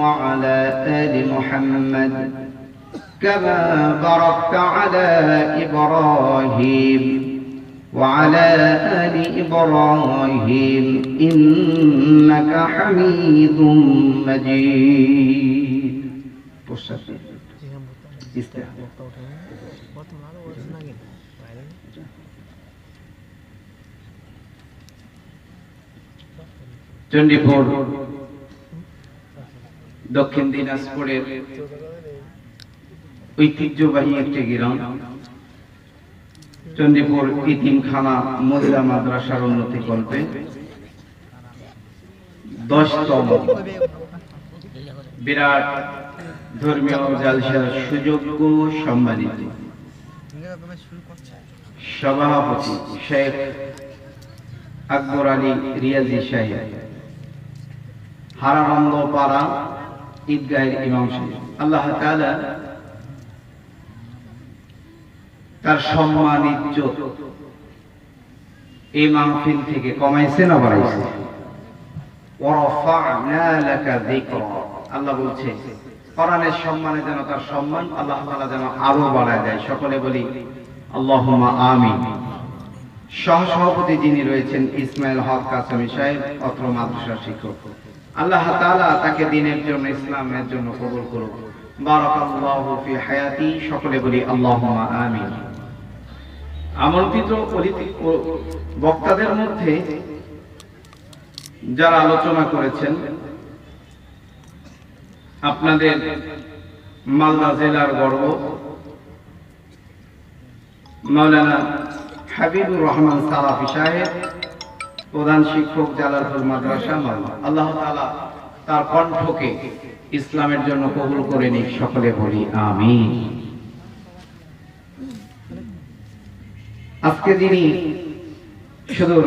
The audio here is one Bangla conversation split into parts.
وعلى آل محمد كما باركت على إبراهيم وعلى آل إبراهيم إنك حميد مجيد استحى চণ্ডীপুর দক্ষিণ দিনাজপুরের ঐতিহ্যবাহী একটি গ্রাম। চণ্ডীপুর ইতিমখানা মহিলা মাদ্রাসার উন্নতি কল্পে দশতম বিরাট ধর্মীয় জালসার সুযোগ্য সম্মানিত সভাপতি শেখ আকবর আলী রিয়াজি সাহেব। হারানন্দ পাড়া ঈদগাহের ইমাম সাহেব। আল্লাহ তার সম্মান, ইজ্জত এই মাহফিল থেকে কমাইছে না বাড়াইছে আল্লাহ বলছে, কোরআনের সম্মানে যেন তার সম্মান আল্লাহ তাআলা যেন আরও বাড়ায় দেয়। সকলে বলি, আল্লাহুম্মা আমিন। সহসভাপতি যিনি রয়েছেন, ইসমাইল হক কাসামি সাহেব, অত্র মাদ্রাসা শিক্ষক। আল্লাহ তাআলা তাকে দিনের জন্য, ইসলামের জন্য কবুল করুক। বারাকাল্লাহু ফি হায়াতি, সকলে বলি আল্লাহুম্মা আমিন। আমন্ত্রিত বক্তাদের মধ্যে যারা আলোচনা করেছেন, আপনাদের মালদা জেলার গর্ব, মাওলানা হাবিবুর রহমান সালাফি সাহেব প্রধান শিক্ষক জালালপুর মাদ্রাসা মালদা আল্লাহ তাআলা তার কণ্ঠকে ইসলামের জন্য কবুল করে নিক, সকলে বলি আমিন। আজকে যিনি শুধু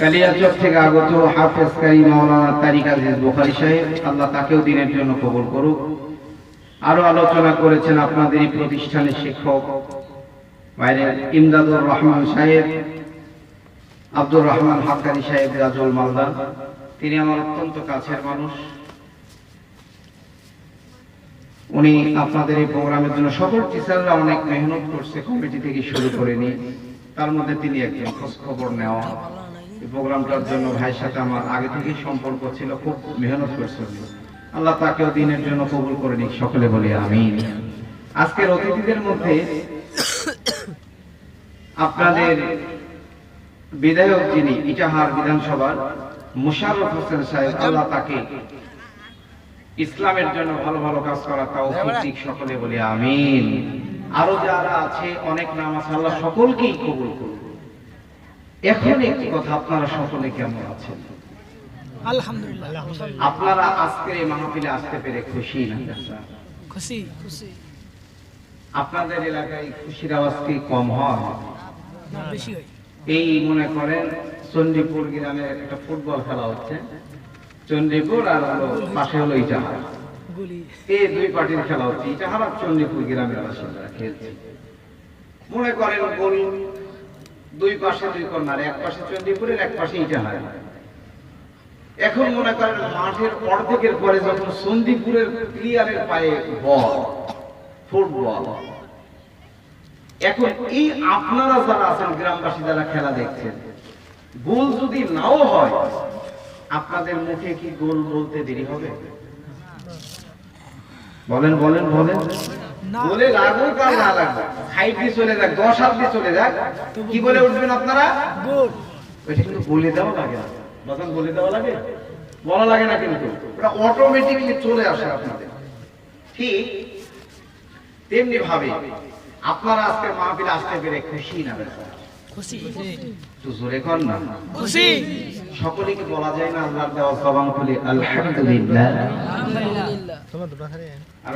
কালিয়াচক থেকে আগত হাফেজ কারি মাওলানা তারিক আজিজ বুখারী সাহেব, আল্লাহ তাকেও দিনের জন্য কবুল করুক। আরও আলোচনা করেছেন আপনাদেরই প্রতিষ্ঠানের শিক্ষক বাইরে ইমদাদুর রহমান সাহেব। আব্দুর রহমান হাক্কানি সাহেব রাজুল মালদা। তিনি আমার অত্যন্ত কাছের মানুষ। উনি আপনাদের এই প্রোগ্রামের জন্য সকল টিচাররা অনেক মেহনত করছে, কমিটি থেকে শুরু করে নিয়ে। তার মধ্যে তিনি একজন খোঁজ খবর নেওয়া। এই প্রোগ্রামটার জন্য ভাইয়ের সাথে আমার আগে থেকেই সম্পর্ক ছিল, খুব মেহনত করছে আল্লাহ তাকেও দিনের জন্য কবুল করে নিক, সকলে বলি আমি আজকের অতিথিদের মধ্যে আপনাদের বিধায়ক যিনি ইটাহার বিধানসভার মুশাররফ হোসেন সাহেব আল্লাহ তাকে ইসলামের জন্য ভালো ভালো কাজ করা তাও ঠিক সকলে বলি আমিন। আরও যারা আছে অনেক নাম আছে আল্লাহ সকলকেই কবুল করুন এখন একটি কথা আপনারা সকলে কেমন আছেন? আলহামদুলিল্লাহ। আপনারা আজকের এই মাহফিলে আসতে পেরে খুশি না? খুশি খুশি। আপনাদের এলাকায় খুশির আওয়াজ কি কম হয়? না বেশি হয়। এই মনে করেন চণ্ডীপুর গ্রামে একটা ফুটবল খেলা হচ্ছে। চণ্ডীপুর আর হলো পাশে হলো ইটাহার। এই দুই পার্টির খেলা হচ্ছে। ইটাহার আর চণ্ডীপুর গ্রামের বাসিন্দারা খেলছে। মনে করেন গোল দুই পাশে দুই কর্নার এক পাশে চণ্ডীপুরের এক পাশে ইটাহার। এখন মনে করেন মাঠের অর্ধেকের পরে যখন সন্দীপুরের প্লেয়ারের পায়ে বল ফুটবল এখন এই আপনারা যারা আছেন গ্রামবাসী যারা খেলা দেখছেন গোল যদি নাও হয় আপনাদের মুখে কি গোল বলতে দেরি হবে? বলেন বলেন বলেন। বলে লাগুক আর না লাগুক সাইড দিয়ে চলে যাক দশ হাত দিয়ে চলে যাক কি বলে উঠবেন আপনারা? গোল। ওইটা কিন্তু বলে দেওয়া লাগে না। বাজান বলে দেওয়া লাগে? বলা লাগে না কিন্তু। ওটা অটোমেটিকলি চলে আসে আপনাদের। ঠিক তেমনি ভাবে আপনারা আজকে মাহফিল আসতে পেরে খুশি না খুশি। একটু জোরে কর না। খুশি। সকলে কি বলা যায় না আল্লাহর দেওয়া জবান খুলে আলহামদুলিল্লাহ? আলহামদুলিল্লাহ। তোমার দুটো আর